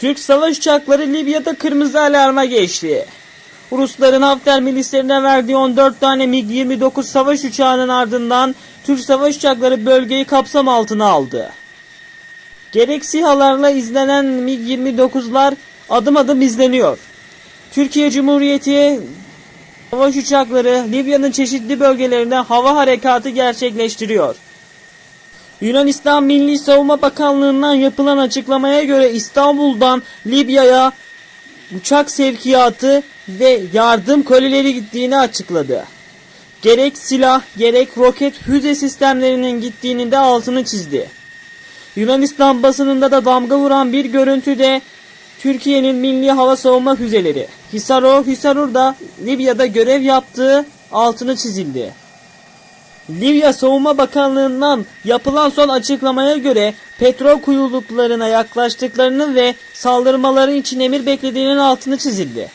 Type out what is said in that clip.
Türk savaş uçakları Libya'da kırmızı alarma geçti. Rusların Hafter milislerine verdiği 14 tane MiG-29 savaş uçağının ardından Türk savaş uçakları bölgeyi kapsam altına aldı. Gerek SİHA'larla izlenen MiG-29'lar adım adım izleniyor. Türkiye Cumhuriyeti savaş uçakları Libya'nın çeşitli bölgelerinde hava harekatı gerçekleştiriyor. Yunanistan Milli Savunma Bakanlığı'ndan yapılan açıklamaya göre İstanbul'dan Libya'ya uçak sevkiyatı ve yardım kolileri gittiğini açıkladı. Gerek silah gerek roket füze sistemlerinin gittiğini de altını çizdi. Yunanistan basınında da damga vuran bir görüntüde Türkiye'nin milli hava savunma füzeleri Hisaro Hisarur'da Libya'da görev yaptığı altını çizildi. Libya Savunma Bakanlığı'ndan yapılan son açıklamaya göre petrol kuyuluklarına yaklaştıklarını ve saldırmaları için emir beklediğinin altını çizildi.